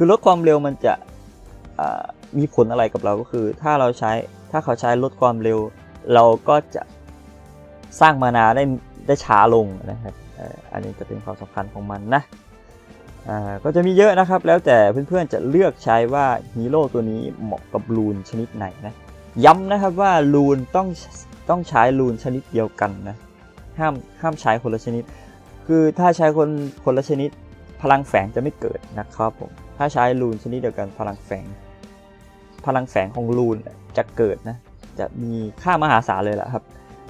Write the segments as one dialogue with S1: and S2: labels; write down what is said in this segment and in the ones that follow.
S1: คือลดความเร็วมันจะมีผลอะไรกับเราก็คือ ถ้าเราใช้ถ้าเขาใช้ลดความเร็ว เราก็จะสร้างมานาได้ได้ช้าลงนะครับอันนี้จะเป็นความสำคัญของมันนะก็จะมีเยอะนะครับ แล้วแต่เพื่อนๆจะเลือกใช้ว่าฮีโร่ตัวนี้เหมาะกับรูนชนิดไหนนะย้ำนะครับว่ารูนต้องต้องใช้รูนชนิดเดียวกันนะห้ามห้ามใช้คนละชนิด คือถ้าใช้คนคนละชนิดพลังแฝงจะไม่เกิดนะครับผม ถ้าใช้รูนชนิดเดียวกันพลังแฝง พลังแฝงของรูนจะเกิดนะ จะมีค่ามหาศาลเลยแหละครับ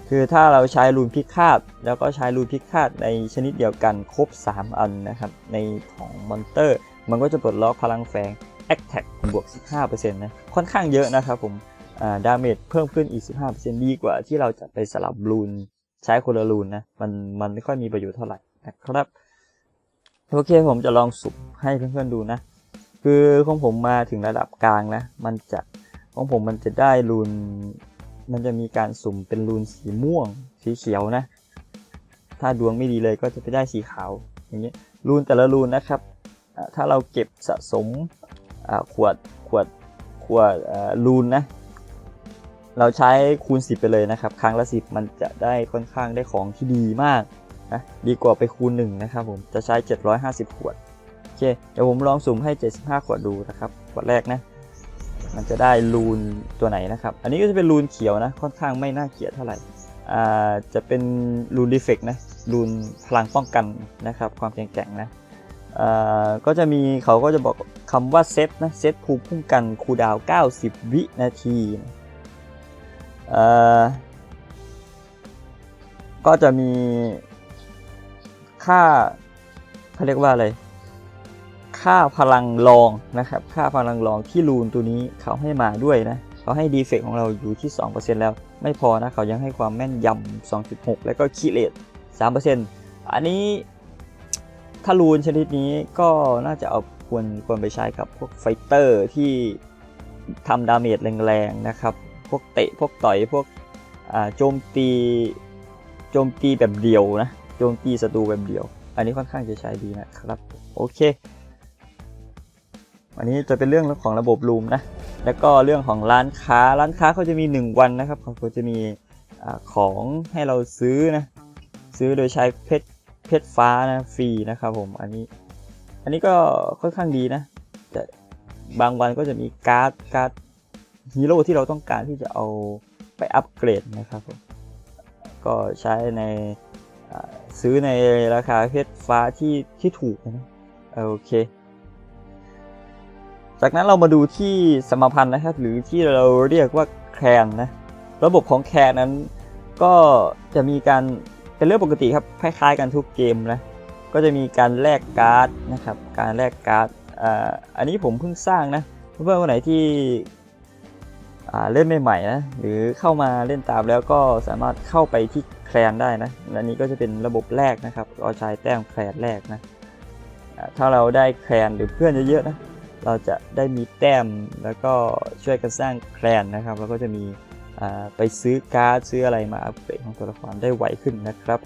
S1: คือถ้าเราใช้รูนพิฆาต แล้วก็ใช้รูนพิฆาตในชนิดเดียวกันครบ 3 อันนะครับ ในของมอนเตอร์ มันก็จะปลดล็อกพลังแฝง Attack บวก 15%นะ ค่อนข้างเยอะนะครับผมดาเมจเพิ่มขึ้นอีก 15%ดีกว่าที่เราจะไปสลับรูนใช้คนละรูนนะ มันมันไม่ค่อยมีประโยชน์เท่าไหร่นะครับ โอเคผมจะลองสุ่มให้เพื่อนๆดูนะ คือของผมมาถึงระดับกลางนะ มันจะของผมมันจะได้รูน มันจะมีการสุ่มเป็นรูนสีม่วง สีเขียวนะ ถ้าดวงไม่ดีเลยก็จะไปได้สีขาวอย่างนี้รูนแต่ละรูนนะครับถ้าเราเก็บสะสมขวดขวดขวดรูนนะ เราใช้คูณ 10 ไปเลยนะครับ ครั้งละ 10 มันจะได้ค่อนข้างได้ของที่ดีมากนะดีกว่าไปคูณ1นะครับผมจะใช้ 750 ขวด เค เดี๋ยวผมลองสุ่มให้ 75 ขวดดูนะครับขวดแรกนะ มันจะได้รูนตัวไหนนะครับ อันนี้ก็จะเป็นรูนเขียวนะ ค่อนข้างไม่น่าเกลียดเท่าไหร่อ่าจะเป็นรูนดีเฟกนะรูนพลังป้องกันนะครับ ความแข็งแกร่งนะอ่าก็จะมีเขาก็จะบอกคำว่าเซตนะเซตภูมิคุ้มกันคูดาว 90 วินาทีอ่อก็จะมีค่าเขาเรียกว่าอะไร ค่าพลังรองนะครับ ค่าพลังรองที่รูนตัวนี้เขาให้มาด้วยนะเขาให้ดีเฟกของเราอยู่ที่ 2%แล้ว ไม่พอนะเขายังให้ความแม่นยำ 2.6 แล้วก็คีเลต3%อันนี้ถ้ารูนชนิดนี้ก็น่าจะเอาควรควรไปใช้กับพวกไฟเตอร์ที่ทำดาเมจแรงๆนะครับ พวกเตะพวกต่อยพวกโจมตีโจมตีแบบเดียวนะ โจมตีศัตรูแบบเดียว อันนี้ค่อนข้างจะใช้ดีนะครับ โอเค วันนี้จะเป็นเรื่องของระบบรูมนะ แล้วก็เรื่องของร้านค้า ร้านค้าเขาจะมี 1 วันนะครับเขาจะมีของให้เราซื้อนะ ซื้อโดยใช้เพชรเพชรฟ้านะฟรีนะครับผม อันนี้ อันนี้ก็ค่อนข้างดีนะแต่บางวันก็จะมีการ์ดการ์ดฮีโร่ที่เราต้องการที่จะเอาไปอัปเกรดนะครับผม ก็ใช้ในซื้อในราคาเพชรฟ้าที่ที่ถูกนะ โอเค จากนั้นเรามาดูที่สมพันธ์นะครับ หรือที่เราเรียกว่าแคนนะระบบของแคนนั้นก็จะมีการเป็นเรื่องปกติครับคล้ายๆกันทุกเกมนะก็จะมีการแลกการ์ดนะครับ การแลกการ์ดอ,อันนี้ผมเพิ่งสร้างนะเพื่อนๆคนไหนที่เล่นใหม่ๆนะหรือเข้ามาเล่นตามแล้วก็สามารถเข้าไปที่แคลนได้นะอันนี้ก็จะเป็นระบบแรกนะครับเราใช้แต้มแคลนแรกนะถ้าเราได้แคลนหรือเพื่อนเยอะๆนะ เราจะได้มีแต้มแล้วก็ช่วยกันสร้างแคลนนะครับ แล้วก็จะมีไปซื้อการ์ดซื้ออะไรมาอัปเกรดของตัวละครได้ไวขึ้นนะครับ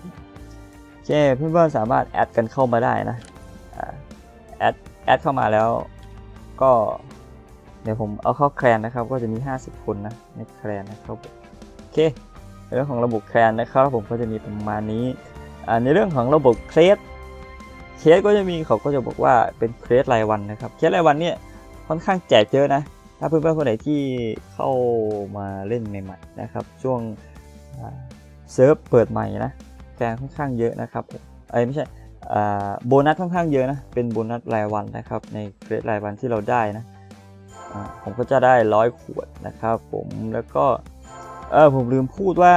S1: โอเคเพื่อนๆสามารถแอดกันเข้ามาได้นะแอดแอดเข้ามาแล้วก็ เดี๋ยวผมเอาเข้าแคลนนะครับ ก็จะมี 50 คนนะในแคลนนะครับโอเคเรื่องของระบบแคลนนะครับผมก็จะมีประมาณนี้อ่าในเรื่องของระบบเครส เคสก็จะมีเขาก็จะบอกว่าเป็นเคสรายวันนะครับ เคสรายวันเนี่ยค่อนข้างแจกเยอะนะ ถ้าเพื่อนๆคนไหนที่เข้ามาเล่นใหม่ๆนะครับ ช่วงเซิร์ฟเปิดใหม่นะแจกค่อนข้างเยอะนะครับผมเอ้ไม่ใช่โบนัสค่อนข้างเยอะนะ เป็นโบนัสรายวันนะครับ ในเครสรายวันที่เราได้นะผมก็จะได้ร้อยขวดนะครับ ผมแล้วก็เออผมลืมพูดว่า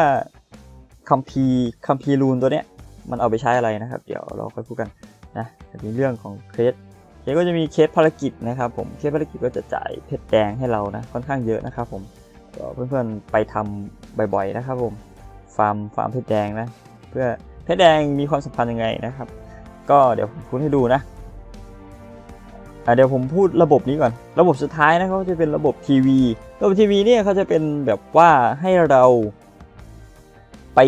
S1: คัมภีร์คัมภีรูนตัวเนี้ยมันเอาไปใช้อะไรนะครับ เดี๋ยวเราค่อยพูดกัน นะจะมีเรื่องของเคสเคสก็จะมีเคสภารกิจนะครับผมเคสภารกิจก็จะจ่ายเพชรแดงให้เรานะค่อนข้างเยอะนะครับผมก็เพื่อนๆไปทำบ่อยๆนะครับผมฟาร์มฟาร์มเพชรแดงนะเพื่อเพชรแดงมีความสัมพันธ์ยังไงนะครับ ก็เดี๋ยวผมพูดให้ดูนะเดี๋ยวผมพูดระบบนี้ก่อน ระบบสุดท้ายนะเขาจะเป็นระบบทีวี ระบบทีวีเนี่ยเขาจะเป็นแบบว่าให้เราไป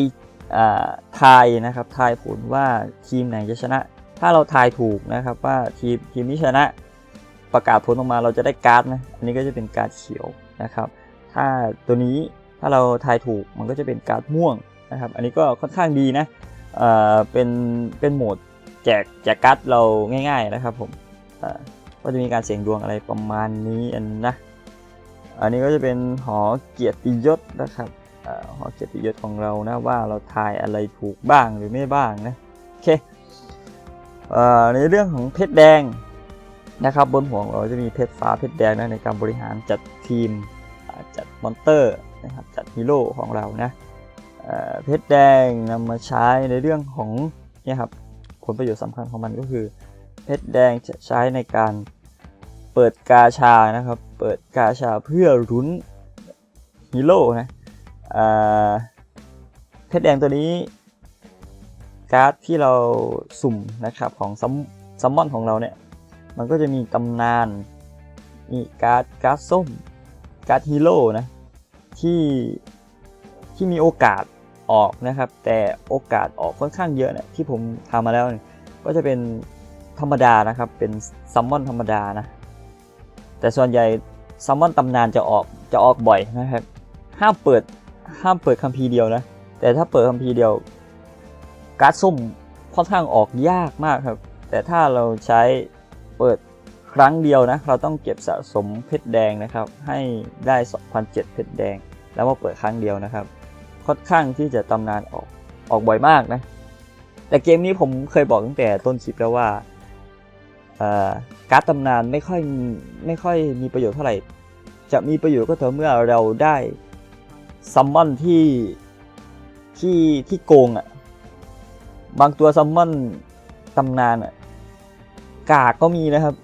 S1: ทายนะครับทายผลว่าทีมไหนจะชนะ ถ้าเราทายถูกนะครับว่าทีมทีมนี้ชนะประกาศผลออกมาเราจะได้การ์ดนะอันนี้ก็จะเป็นการ์ดเขียวนะครับ ถ้าตัวนี้ถ้าเราทายถูกมันก็จะเป็นการ์ดม่วงนะครับ อันนี้ก็ค่อนข้างดีนะเอ่อเป็นเป็นโหมดแจกแจกการ์ดเราง่าย ๆนะครับผมก็จะมีการเสี่ยงดวงอะไรประมาณนี้อันนะอันนี้ก็จะเป็นหอเกียรติยศนะครับอหอเกียรติยศของเรานะว่าเราทายอะไรถูกบ้างหรือไม่บ้างนะโอเค ในเรื่องของเพชรแดงนะครับบนหัวงเราจะมีเพชรฟ้าเพชรแดงนะในการบริหารจัดทีมจัดมอนเตอร์นะครับจัดฮีโร่ของเรานะเอ่อเพชรแดงนำมาใช้ในเรื่องของเนี่ยครับผลประโยชน์สำคัญของมันก็คือ เพชรแดงจะใช้ในการเปิดกาชานะครับ เปิดกาชาเพื่อรุ้นฮีโร่นะเพชรแดงตัวนี้ การ์ดที่เราสุ่มนะครับของซัมซัมมอนของเราเนี่ย มันก็จะมีตำนาน มีการ์ดการ์ดส้ม การ์ดฮีโร่นะ ที่ที่มีโอกาสออกนะครับ แต่โอกาสออกค่อนข้างเยอะเนี่ยที่ผมทำมาแล้วเนี่ยก็จะเป็นธรรมดานะครับ เป็นซัมมอนธรรมดานะ แต่ส่วนใหญ่ซัมมอนตำนานจะออกจะออกบ่อยนะครับ ห้ามเปิดห้ามเปิดคัมภีร์เดียวนะ แต่ถ้าเปิดคัมภีร์เดียว การ์ดส้มค่อนข้างออกยากมากครับ แต่ถ้าเราใช้เปิดครั้งเดียวนะ เราต้องเก็บสะสมเพชรแดงนะครับ ให้ได้ 2,007 เพชรแดง แล้วมาเปิดครั้งเดียวนะครับ ค่อนข้างที่จะตำนานออกออกบ่อยมากนะ แต่เกมนี้ผมเคยบอกตั้งแต่ต้นคลิปแล้วว่าการ์ดตำนานไม่ค่อยไม่ค่อยมีประโยชน์เท่าไหร่ จะมีประโยชน์ก็ต่อเมื่อเราได้ซัมมอนที่ที่ที่โกงอะ่ะ บางตัวซัมมอนตำนานอะกากก็มีนะครับ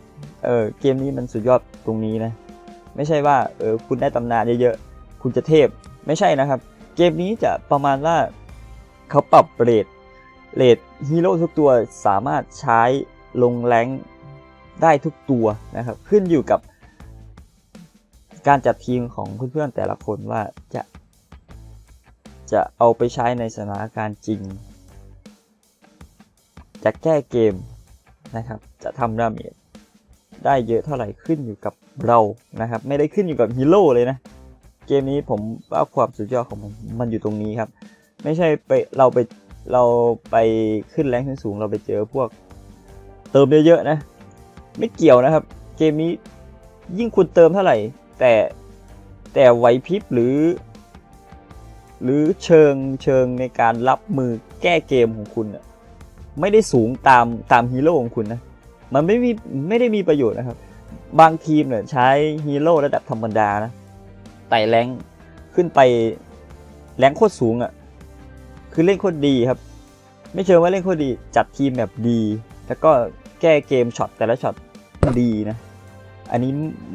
S1: เออเกมนี้มันสุดยอดตรงนี้นะ ไม่ใช่ว่าเออคุณได้ตำนานเยอะๆ คุณจะเทพ ไม่ใช่นะครับ เกมนี้จะประมาณว่าเขาปรับเรทเรทฮีโร่ทุกตัวสามารถใช้ลงแรงได้ทุกตัวนะครับ ขึ้นอยู่กับ การจัดทีมของเพื่อนๆแต่ละคนว่าจะ จะเอาไปใช้ในสถานการณ์จริง จะแก้เกมนะครับ จะทำดาเมจได้เยอะเท่าไหร่ขึ้นอยู่กับเรานะครับ ไม่ได้ขึ้นอยู่กับฮีโร่เลยนะ เกมนี้ผมว่าความสุดยอดของมันมันอยู่ตรงนี้ครับ ไม่ใช่ไปเราไปเราไปขึ้นแรงขึ้นสูงเราไปเจอพวกเติมเยอะๆนะ ไม่เกี่ยวนะครับ เกมนี้ยิ่งคุณเติมเท่าไหร่ แต่แต่ไหวพริบหรือ หรือเชิงเชิงในการรับมือแก้เกมของคุณอะ ไม่ได้สูงตามตามฮีโร่ของคุณนะ มันไม่มีไม่ได้มีประโยชน์นะครับ บางทีมเนี่ยใช้ฮีโร่ระดับธรรมดานะไต่แรงขึ้นไปแรงโคตรสูงอะ่ะ คือเล่นโคตรดีครับ ไม่เชิงว่าเล่นโคตรดี จัดทีมแบบดี แล้วก็แก้เกมช็อตแต่ละช็อตดีนะ อันนี้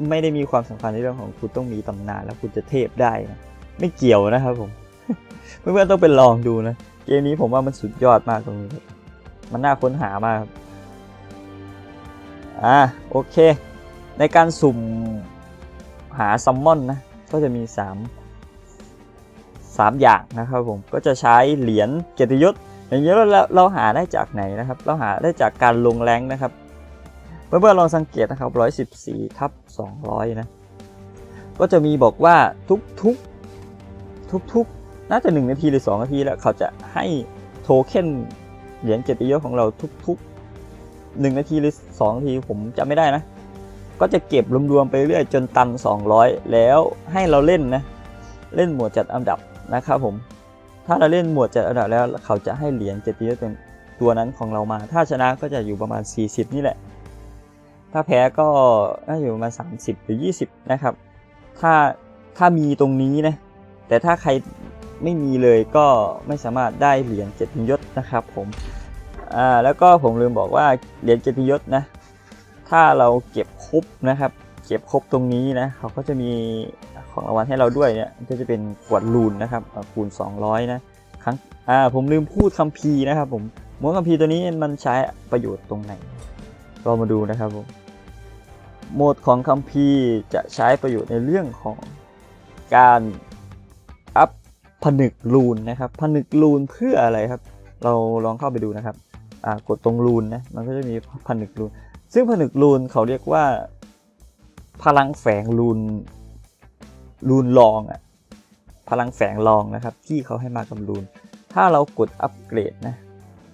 S1: ไม่ได้มีความสำคัญในเรื่องของคุณต้องมีตำนานแล้วคุณจะเทพได้นะไม่เกี่ยวนะครับผม เพื่อนๆต้องไปลองดูนะ เกมนี้ผมว่ามันสุดยอดมากตรงนี้ มันน่าค้นหามากครับอ่าโอเค ในการสุ่มหาซัมมอนนะ ก็จะมี 3 3 อย่างนะครับผม ก็จะใช้เหรียญเกียรติยศอย่างนี้ยเราเราหาได้จากไหนนะครับ เราหาได้จากการลงแรงนะครับเมื่อๆลองสังเกตนะครับ 114ทับ200 นะ ก็จะมีบอกว่าทุกๆ ทุกๆ น่าจะ 1 นาทีหรือ 2 นาทีแล้วเขาจะให้โทเค็น เหรียญเกียรติยศของเราทุกๆ1นาทีหรือ2นาทีผมจำไม่ได้นะ ก็จะเก็บรวมๆไปเรื่อยจนตัน 200 แล้วให้เราเล่นนะ เล่นหมวดจัดอันดับนะครับผม ถ้าเราเล่นหมวดจัดอันดับแล้วเขาจะให้เหรียญเกียรติยศตัวนั้นของเรามา ถ้าชนะก็จะอยู่ประมาณ 40 นี่แหละ ถ้าแพ้ก็น่าอยู่ประมาณ 30 หรือ 20 นะครับ ถ้าถ้ามีตรงนี้นะ แต่ถ้าใคร ไม่มีเลยก็ไม่สามารถได้เหรียญเกียรติยศนะครับผมอ่าแล้วก็ผมลืมบอกว่าเหรียญเกียรติยศนะถ้าเราเก็บครบนะครับ เก็บครบตรงนี้นะเขาก็จะมีของรางวัลให้เราด้วยเนี่ยก็จะเป็นกวดลูนนะครับคูณ 200 นะครั้งอ่าผมลืมพูดคัมภีร์นะครับผมม้วนคัมภีร์ตัวนี้มันใช้ประโยชน์ตรงไหนเรามาดูนะครับผมโหมดของคัมภีร์จะใช้ประโยชน์ในเรื่องของการ ผนึกลูนนะครับผนึกลูนเพื่ออะไรครับ เราลองเข้าไปดูนะครับกดตรงลูนนะมันก็จะมีผนึกลูน ซึ่งผนึกรูนเขาเรียกว่า พลังแฝงรูนรูนลองอะพลังแฝงลองนะครับ ที่เขาให้มากับรูน ถ้าเรากดอัปเกรดนะ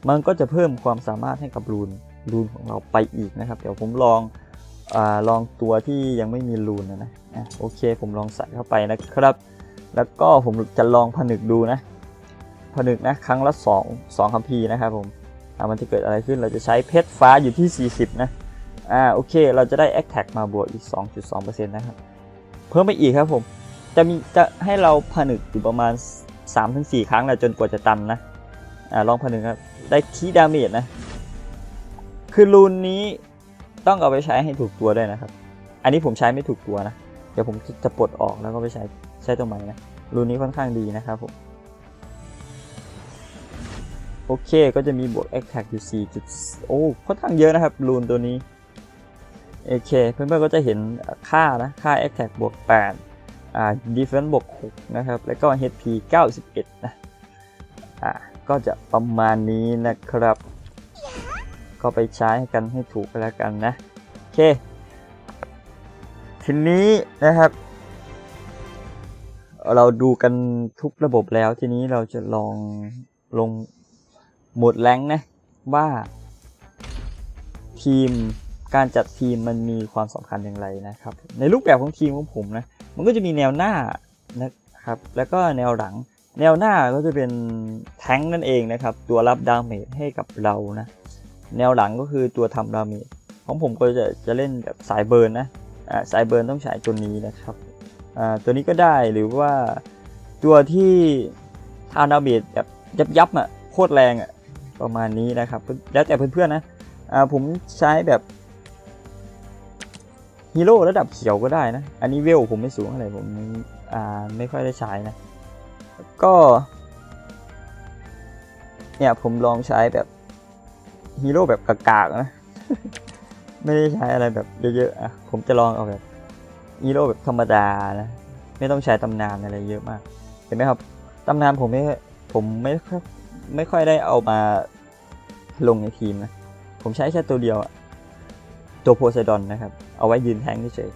S1: มันก็จะเพิ่มความสามารถให้กับรูนรูนของเราไปอีกนะครับ เดี๋ยวผมลองอลองตัวที่ยังไม่มีรูนนะนะโอเค ผมลองใส่เข้าไปนะครับ แล้วก็ผมจะลองผนึกดูนะ ผนึกนะครั้งละ2 2คัมภีร์นะครับผมอะมันจะเกิดอะไรขึ้นเราจะใช้เพชรฟ้าอยู่ที่ 40 นะอ่าโอเค เราจะได้ a t t a c มาบวกอีก 2.2%นะครับเพิ่มไปอีกครับผม จะมีจะให้เราผนึกอยู่ประมาณ 3-4 ครั้งแหละจนกว่าจะตันนะอ่าลองผนึกครับ ได้คีดาเมจนะ คือรูนนี้ต้องเอาไปใช้ให้ถูกตัวด้วยนะครับ อันนี้ผมใช้ไม่ถูกตัวนะ เดี๋ยวผมจะปลดออกแล้วก็ไปใช้ ใช้ตัวใหม่นะรูนนี้ค่อนข้างดีนะครับผมโอเคก็จะมีบวก attack อยู่4จุดโอ้ค่อนข้างเยอะนะครับรูนตัวนี้โอเคเพื่อนๆก็จะเห็นค่านะค่า attack บวก8อ่า defense บวก6นะครับแล้วก็ HP 91 นะอ่าก็จะประมาณนี้นะครับ ก็ไปใช้กันให้ถูกกันแล้วกันนะ โอเค ทีนี้นะครับ เราดูกันทุกระบบแล้วทีนี้เราจะลองลงหมดแรงนะ ว่า ทีมการจัดทีมมันมีความสำคัญอย่างไรนะครับ ในรูปแบบของทีมของผมนะ มันก็จะมีแนวหน้านะครับ แล้วก็แนวหลัง แนวหน้าก็จะเป็นแท้งนั่นเองนะครับ ตัวรับดาเมจให้กับเรานะ แนวหลังก็คือตัวทำดาเมจของผมก็จะจะเล่นแบบสายเบิร์นนะสายเบิร์นต้องใช้ตัวนี้นะครับ ตัวนี้ก็ได้หรือว่าตัวที่ทำดาเมจแบบยับยับๆอะโคตรแรงอะประมาณนี้นะครับ แล้วแต่เพื่อนๆนะอ่าผมใช้แบบฮีโร่ระดับเขียวก็ได้นะ อันนี้เวลผมไม่สูงเท่าไรผมอ่าไม่ค่อยได้ใช้นะก็ เนี่ยผมลองใช้แบบฮีโร่แบบกากๆนะ ไม่ได้ใช้อะไรแบบเยอะๆอะผมจะลองเอาแบบ ฮีโร่แบบธรรมดานะ ไม่ต้องใช้ตำนานอะไรเยอะมาก เห็นไหมครับตำนานผมไม่ผมไม่ไม่ค่อยได้เอามาลงในทีมนะ ผมใช้แค่ตัวเดียว ตัวโพไซดอนนะครับ เอาไว้ยืนแทงเฉย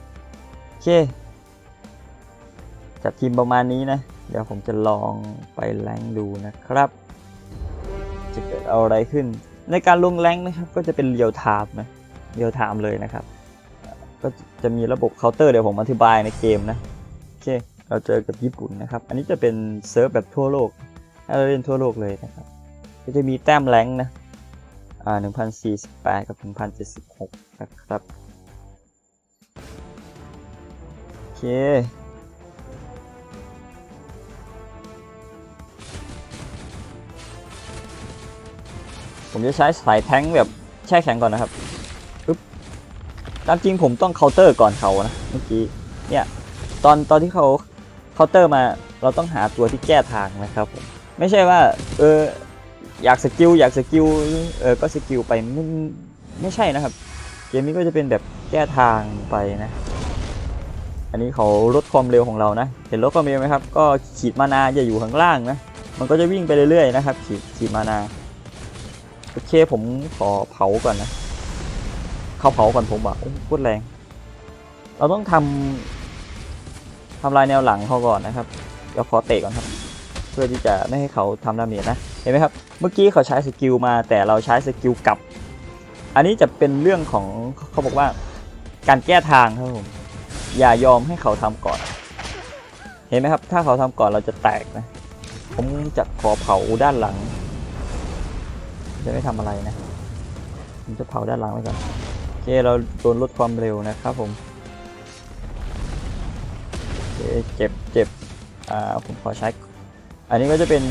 S1: โอเค จัดทีมประมาณนี้นะ เดี๋ยวผมจะลองไปแรงดูนะครับ จะเกิดอะไรขึ้น ในการลงแรงนะครับ ก็จะเป็นเรียลไทม์นะเรียลไทม์เลยนะครับ ก็จะมีระบบเคาน์เตอร์เดี๋ยวผมอธิบายในเกมนะโอเคเราเจอกับญี่ปุ่นนะครับ อันนี้จะเป็นเซิร์ฟแบบทั่วโลกให้เราเล่นทั่วโลกเลยนะครับ ก็จะมีแต้มแรงนะอ่า1048 กับ 1076 นะครับโอเคผมจะใช้สายแท้งแบบแช่แข็งก่อนนะครับ ตามจริงผมต้องเคาน์เตอร์ก่อนเขานะเมื่อกี้เนี่ยตอนตอนที่เขาเคาน์เตอร์มาเราต้องหาตัวที่แก้ทางนะครับผมไม่ใช่ว่าเอออยากสกิลอยากสกิลเออก็สกิลไปไม่ไม่ใช่นะครับ เกมนี้ก็จะเป็นแบบแก้ทางไปนะ อันนี้เขาลดความเร็วของเรานะ เห็นลดความเร็วไหมครับ ก็ขีดมานาจะอยู่ข้างล่างนะ มันก็จะวิ่งไปเรื่อยๆนะครับ ขีดขีดมานาโอเคผมขอเผาก่อนนะ เขาเผาก่อนผมอะโอ้โคตรแรง เราต้องทำทำลายแนวหลังเขาก่อนนะครับเดี๋ยวขอเตะก่อนครับ เพื่อที่จะไม่ให้เขาทำดาเมจนะเห็นไหมครับ เมื่อกี้เขาใช้สกิลมา แต่เราใช้สกิลกลับ อันนี้จะเป็นเรื่องของเขาบอกว่า การแก้ทางครับผมอย่ายอมให้เขาทำก่อน เห็นไหมครับ ถ้าเขาทำก่อนเราจะแตกนะ ผมจะขอเผาด้านหลัง จะไม่ทำอะไรนะผมจะเผาด้านหลังไว้ก่อน เคเราโดนลดความเร็วนะครับผมเคเจ็บเจ็บอ่าผมขอใช้อันนี้ก็จะเป็น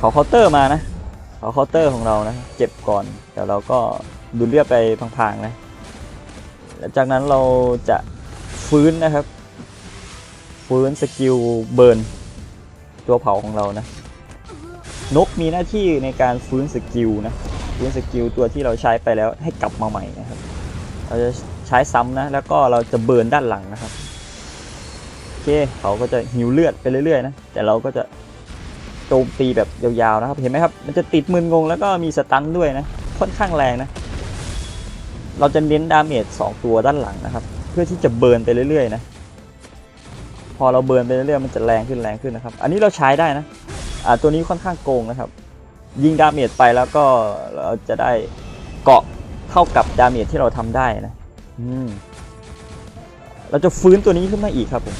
S1: ขาเคาน์เตอร์มานะขาเคาน์เตอร์ของเรานะเจ็บก่อนเดี๋ยวเราก็ดูเลือดไปพังๆนะแล้วจากนั้นเราจะฟื้นนะครับ ฟื้นสกิลเบิร์นตัวเผาของเรานะนกมีหน้าที่ในการฟื้นสกิลนะ ฟื้นสกิลตัวที่เราใช้ไปแล้วให้กลับมาใหม่นะครับ เราจะใช้ซ้ำนะ แล้วก็เราจะเบิร์นด้านหลังนะครับ โอเค เขาก็จะหิวเลือดไปเรื่อยๆนะ แต่เราก็จะโจมตีแบบยาวๆนะครับ เห็นไหมครับ มันจะติดมึนงงแล้วก็มีสตันด้วยนะ ค่อนข้างแรงนะ เราจะเน้นดาเมจ2ตัวด้านหลังนะครับ เพื่อที่จะเบิร์นไปเรื่อยๆนะ พอเราเบิร์นไปเรื่อยๆมันจะแรงขึ้นแรงขึ้นนะครับ อันนี้เราใช้ได้นะ อ่าตัวนี้ค่อนข้างโกงนะครับ ยิงดาเมจไปแล้วก็เราจะได้เกาะเท่ากับดาเมจที่เราทำได้นะอืมเราจะฟื้นตัวนี้ขึ้นมาอีกครับผม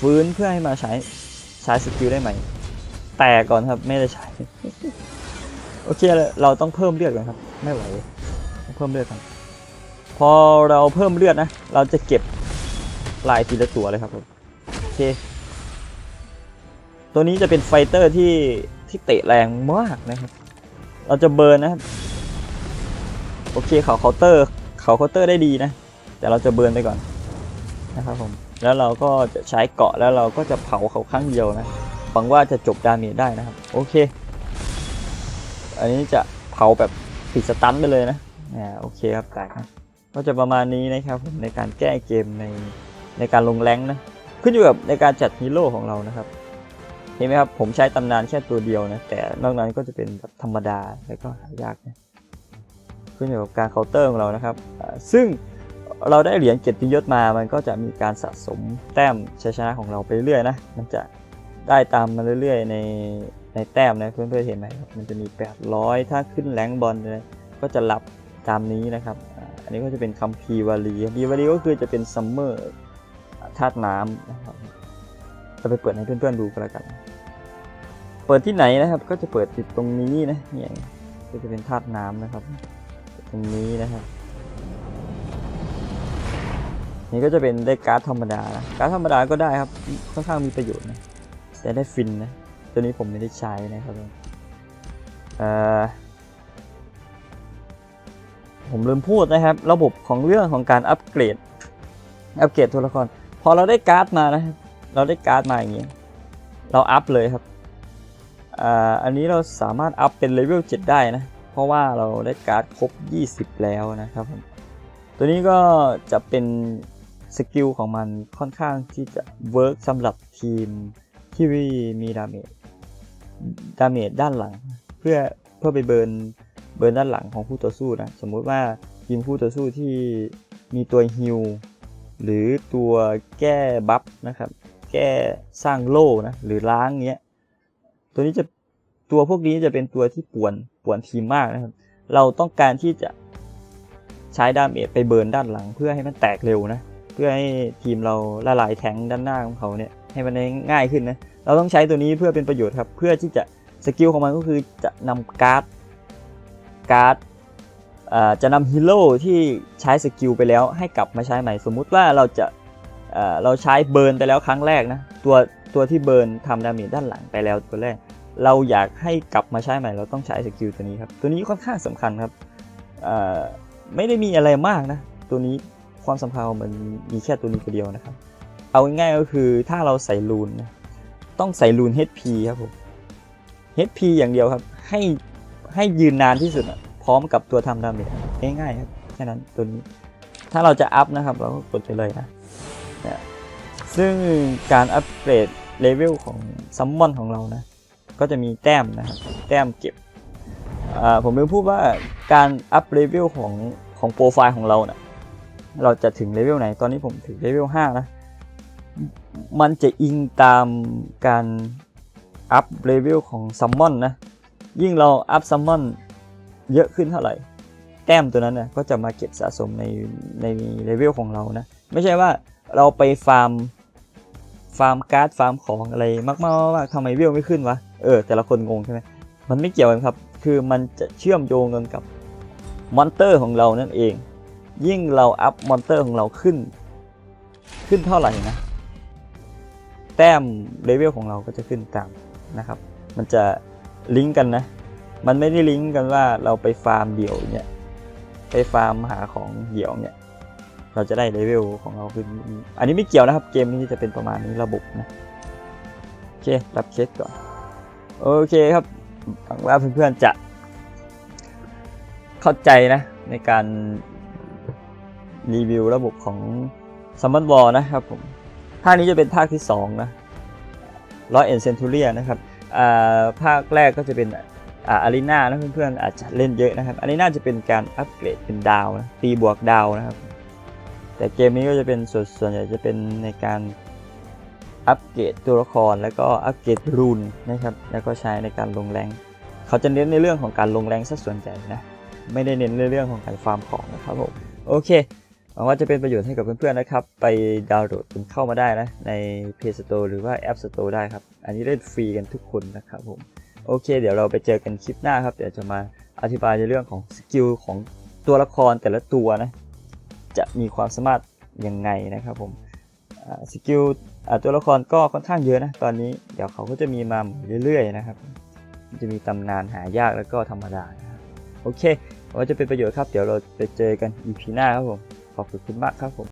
S1: ฟื้นเพื่อให้มาใช้ใช้สกิลได้ใหม แต่ก่อนครับไม่ได้ใช้ โอเคเราต้องเพิ่มเลือดก่อนครับ ไม่ไหวต้องเพิ่มเลือดก่อนพอเราเพิ่มเลือดนะ เราจะเก็บลายทีละตัวเลยครับผมโอเค ตัวนี้จะเป็นไฟเตอร์ที่ ที่เตะแรงมากนะครับ เราจะเบิร์นนะครับ โอเคเขาเคาน์เตอร์เขาเคาน์เตอร์ได้ดีนะ แต่เราจะเบิร์นไปก่อนนะครับผม แล้วเราก็จะใช้เกาะแล้วเราก็จะเผาเขาครั้งเดียวนะหวังว่าจะจบดาเมจได้นะครับ โอเค อันนี้จะเผาแบบปิดสตันไปเลยนะอ่าโอเคครับได้ครับก็จะประมาณนี้นะครับผมในการแก้เกมในในการลงแรงนะ ขึ้นอยู่กับในการจัดฮีโร่ของเรานะครับ เห็นไหมครับผมใช้ตำนานแค่ตัวเดียวนะแต่นอกนั้นก็จะเป็นแบบธรรมดาแล้วก็หายากนะขึ้นอยู่กับการเคาน์เตอร์ของเรานะครับ ซึ่งเราได้เหรียญเกียรติยศมา มันก็จะมีการสะสมแต้มชัยชนะของเราไปเรื่อยนะ มันจะได้ตามมาเรื่อยๆในในแต้มนะเพื่อนๆเห็นไหมครับมันจะมี 800 ถ้าขึ้นแรงบอลเลยก็จะรับตามนี้นะครับ อันนี้ก็จะเป็นคัมภีวาลีคัมภีวาลีก็คือจะเป็นซัมเมอร์ธาตุน้ำนะครับจะไปเปิดให้เพื่อนๆดูกันแล้วกัน เปิดที่ไหนนะครับ ก็จะเปิดติดตรงนี้นะเนี่ยก็จะเป็นธาตุน้ำนะครับ ตรงนี้นะครับ นี่ก็จะเป็นได้การ์ดธรรมดานะการ์ดธรรมดาก็ได้ครับค่อนข้างมีประโยชน์นะแต่ได้ฟินนะตัวนี้ผมไม่ได้ใช้นะครับเอ่อผมลืมพูดนะครับ ระบบของเรื่องของการอัปเกรด อัปเกรดตัวละคร พอเราได้การ์ดมานะครับ เราได้การ์ดมาอย่างนี้เราอัพเลยครับ อันนี้เราสามารถอัพเป็นเลเวล7ได้นะ เพราะว่าเราได้การ์ดครบ 20 แล้วนะครับผมตัวนี้ก็จะเป็นสกิลของมันค่อนข้างที่จะเวิร์กสำหรับทีมที่มีดาเมจดาเมจด้านหลัง เพื่อเพื่อไปเบิร์นเบิร์นด้านหลังของผู้ต่อสู้นะสมมุติว่าทีมผู้ต่อสู้ที่มีตัวฮิลหรือตัวแก้บัฟนะครับ แก้สร้างโล่นะหรือล้างเงี้ย ตัวนี้จะตัวพวกนี้จะเป็นตัวที่ป่วนป่วนทีมมากนะครับ เราต้องการที่จะใช้ดาเมจไปเบิร์นด้านหลัง เพื่อให้มันแตกเร็วนะ เพื่อให้ทีมเราละลายแทงด้านหน้าของเขาเนี่ยให้มันง่ายขึ้นนะ เราต้องใช้ตัวนี้เพื่อเป็นประโยชน์ครับ เพื่อที่จะสกิลของมันก็คือจะนำการ์ดการ์ดจะนำฮีโร่ที่ใช้สกิลไปแล้วให้กลับมาใช้ใหม่ สมมุติว่าเราจะเราใช้เบิร์นไปแล้วครั้งแรกนะตัวตัวที่เบิร์นทำดาเมจด้านหลังไปแล้วตัวแรก เราอยากให้กลับมาใช้ใหม่เราต้องใช้สกิลตัวนี้ครับ ตัวนี้ค่อนข้างสำคัญครับไม่ได้มีอะไรมากนะ ตัวนี้ความสำคัญของมันมีแค่ตัวนี้ตัวเดียวนะครับ เอาง่ายๆก็คือถ้าเราใส่รูนนะต้องใส่รูน HP ครับผม HP อย่างเดียวครับ ให้ให้ยืนนานที่สุดอะพร้อมกับตัวทำดาเมจง่ายๆครับแค่นั้นตัวนี้ ถ้าเราจะอัพนะครับ เราก็กดไปเลยนะซึ่งการอัปเกรดเลเวลของซัมมอนของเรานะ ก็จะมีแต้มนะครับแต้มเก็บอ่าผมลืมพูดว่าการอัพเลเวลของของโปรไฟล์ของเราเนะ่ะเราจะถึงเลเวลไหนตอนนี้ผมถึงเลเวล5นะมันจะอิงตามการอัพเลเวลของซัมมอนนะยิ่งเราอัพซัมมอนเยอะขึ้นเท่าไหร่ แต้มตัวนั้นนะก็จะมาเก็บสะสมในในเลเวลของเรานะ ไม่ใช่ว่าเราไปฟาร์ม ฟาร์มการ์ดฟาร์มของอะไรมากๆมาทำไมเวลไม่ขึ้นวะเออแต่ละคนงงใช่ไหมมันไม่เกี่ยวกันครับ คือมันจะเชื่อมโยงกันกับมอนเตอร์ของเรานั่นเอง ยิ่งเราอัพมอนเตอร์ของเราขึ้น ขึ้นเท่าไหร่นะ แต้มเลเวลของเราก็จะขึ้นตามนะครับ มันจะลิงก์กันนะ มันไม่ได้ลิงก์กันว่าเราไปฟาร์มเดี่ยวเนี่ย ไปฟาร์มหาของเดี่ยวเนี่ย เราจะได้เลเวลของเราขึ้นอันนี้ไม่เกี่ยวนะครับเกมนี้จะเป็นประมาณนี้ระบบนะโอเครับเช็คก่อนโอเคครับหวังว่าเพื่อนๆจะ เข้าใจนะในการรีวิวระบบของ s ัมมอนบอลนะครับผมภาคนี้จะเป็นภาคที่ 2 นะร้อยเอ็นเซนทูเรียนะครับภาคแรกก็จะเป็นอาอารีนานะเพื่อนๆอาจจะเล่นเยอะนะครับอารีนาจะเป็นการอัปเกรดเป็นดาวนะตีบวกดาวนะครับ แต่เกมนี้ก็จะเป็นส่วนส่วนใหญ่จะเป็นในการอัปเกรดตัวละครแล้วก็อัปเกรดรูนนะครับแล้วก็ใช้ในการลงแรงเขาจะเน้นในเรื่องของการลงแรงซะส่วนใหญ่นะไม่ได้เน้นในเรื่องของการฟาร์มของนะครับผมโอเคหวังว่าจะเป็นประโยชน์ให้กับเพื่อนๆนะครับ ไปดาวน์โหลดกันเข้ามาได้นะ ใน Play Store หรือว่า App Store ได้ครับ อันนี้เล่นฟรีกันทุกคนนะครับผม โอเค เดี๋ยวเราไปเจอกันคลิปหน้าครับ เดี๋ยวจะมาอธิบายในเรื่องของสกิลของตัวละครแต่ละตัวนะ จะมีความสามารถยังไงนะครับผมสกิลตัวละครก็ค่อนข้างเยอะนะตอนนี้เดี๋ยวเขาก็จะมีมาเรื่อยๆนะครับ จะมีตำนานหายากแล้วก็ธรรมดานะครับโอเคว่าจะเป็นประโยชน์ครับ เดี๋ยวเราไปเจอกัน EP หน้าครับผม ขอบคุณมากครับผม